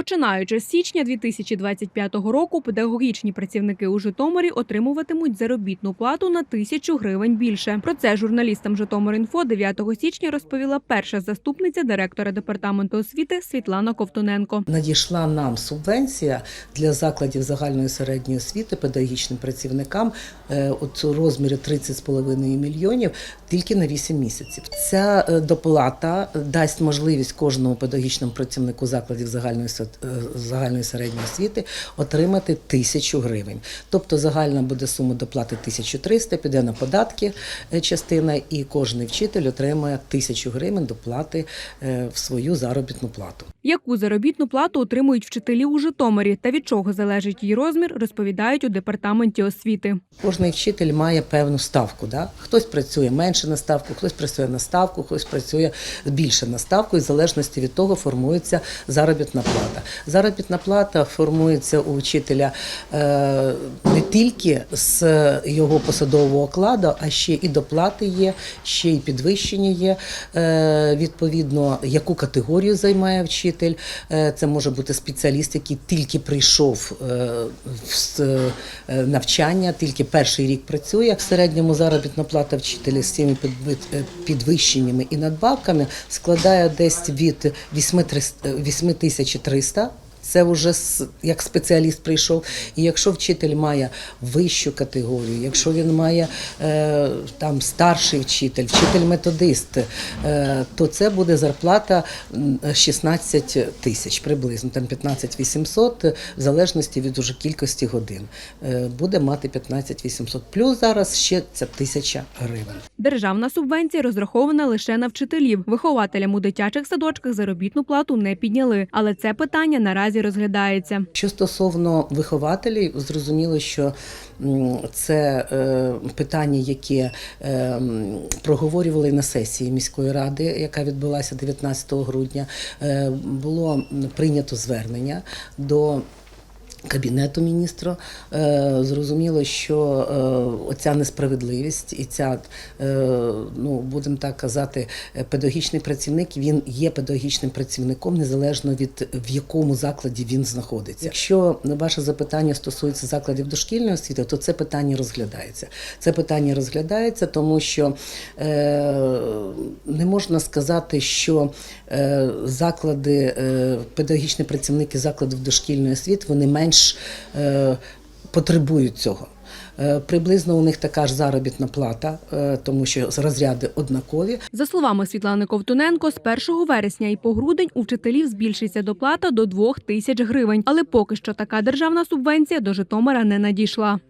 Починаючи з січня 2025 року, педагогічні працівники у Житомирі отримуватимуть заробітну плату на тисячу гривень більше. Про це журналістам Житомир.Інфо 9 січня розповіла перша заступниця директора департаменту освіти Світлана Ковтуненко. Надійшла нам субвенція для закладів загальної середньої освіти педагогічним працівникам е, у розмірі 30,5 мільйонів тільки на 8 місяців. Ця е, доплата дасть можливість кожному педагогічному працівнику закладів загальної се- е, загальної середньої освіти отримати тисячу гривень. Тобто загальна буде сума доплати 1300, піде на податки е, частина, і кожен вчитель отримає тисячу гривень доплати е, в свою заробітну плату. Яку заробітну плату отримують вчителі у Житомирі та від чого залежить її розмір, розповідають у департаменті освіти. Кожний вчитель має певну ставку. Да? Хтось працює менше на ставку, хтось працює на ставку, хтось працює більше на ставку, і в залежності від того формується заробітна плата. Заробітна плата формується у вчителя е, не тільки з його посадового окладу, а ще і доплати є, ще й підвищення є. Е, відповідно, яку категорію займає вчитель. Е, це може бути спеціаліст, який тільки прийшов в навчання, тільки перший рік працює. В середньому заробітна плата вчителя з цими підвищеннями і надбавками складає десь від 8300 వివరిస్తా це вже як спеціаліст прийшов. І якщо вчитель має вищу категорію, якщо він має е, там старший вчитель, вчитель-методист, е, то це буде зарплата 16 тисяч приблизно, там 15 800, в залежності від уже кількості годин. Е, буде мати 15 800. Плюс зараз ще ця тисяча гривень. Державна субвенція розрахована лише на вчителів. Вихователям у дитячих садочках заробітну плату не підняли, але це питання наразі розглядається. Що стосовно вихователів, зрозуміло, що це е, питання, яке е, проговорювали на сесії міської ради, яка відбулася 19 грудня. Е, Було прийнято звернення до. Кабінету міністра Е, зрозуміло, що е, оця несправедливість і ця, е, ну будемо так казати, педагогічний працівник він є педагогічним працівником незалежно від в якому закладі він знаходиться. Якщо ваше запитання стосується закладів дошкільної освіти, то це питання розглядається. Це питання розглядається, тому що не можна сказати, що заклади, педагогічні працівники закладів дошкільної освіти вони менш е, потребують цього. Е, Приблизно у них така ж заробітна плата, е, тому що розряди однакові. За словами Світлани Ковтуненко, з 1 вересня і по грудень у вчителів збільшиться доплата до 2 тисяч гривень. Але поки що така державна субвенція до Житомира не надійшла.